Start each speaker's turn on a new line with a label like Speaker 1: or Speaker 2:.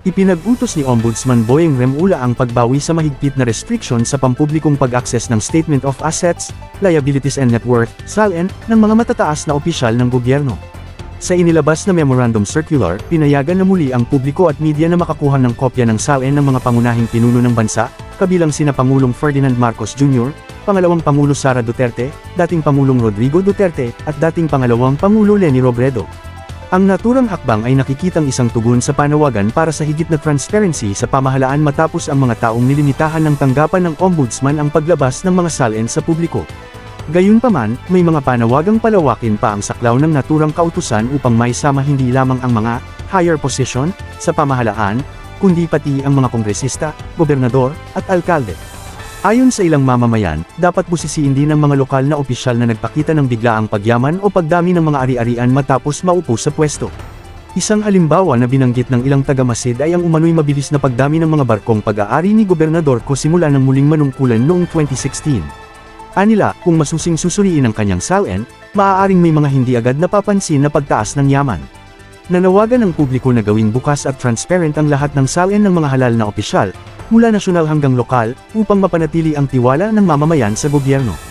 Speaker 1: Ipinag-utos ni Ombudsman Boyeng Remula ang pagbawi sa mahigpit na restriction sa pampublikong pag-access ng Statement of Assets, Liabilities and Net Worth, SALN, ng mga matataas na opisyal ng gobyerno. Sa inilabas na Memorandum Circular, pinayagan na muli ang publiko at media na makakuha ng kopya ng SALN ng mga pangunahing pinuno ng bansa, kabilang sina Pangulong Ferdinand Marcos Jr., Pangalawang Pangulo Sara Duterte, dating Pangulong Rodrigo Duterte, at dating Pangalawang Pangulo Leni Robredo. Ang naturang hakbang ay nakikitang isang tugon sa panawagan para sa higit na transparency sa pamahalaan matapos ang mga taong nilimitahan ng tanggapan ng ombudsman ang paglabas ng mga salin sa publiko. Gayunpaman, may mga panawagang palawakin pa ang saklaw ng naturang kautusan upang maisama hindi lamang ang mga higher position sa pamahalaan, kundi pati ang mga kongresista, gobernador, at alkalde. Ayon sa ilang mamamayan, dapat busisiin din ng mga lokal na opisyal na nagpakita ng biglaang pagyaman o pagdami ng mga ari-arian matapos maupo sa pwesto. Isang halimbawa na binanggit ng ilang taga-Masid ay ang umano'y mabilis na pagdami ng mga barkong pag-aari ni Gobernador ko simula ng muling manungkulan noong 2016. Anila, kung masusing susuriin ang kanyang SALN, maaaring may mga hindi agad napapansin na pagtaas ng yaman. Nanawagan ng publiko na gawing bukas at transparent ang lahat ng SALN ng mga halal na opisyal, mula nasyonal hanggang lokal, upang mapanatili ang tiwala ng mamamayan sa gobyerno.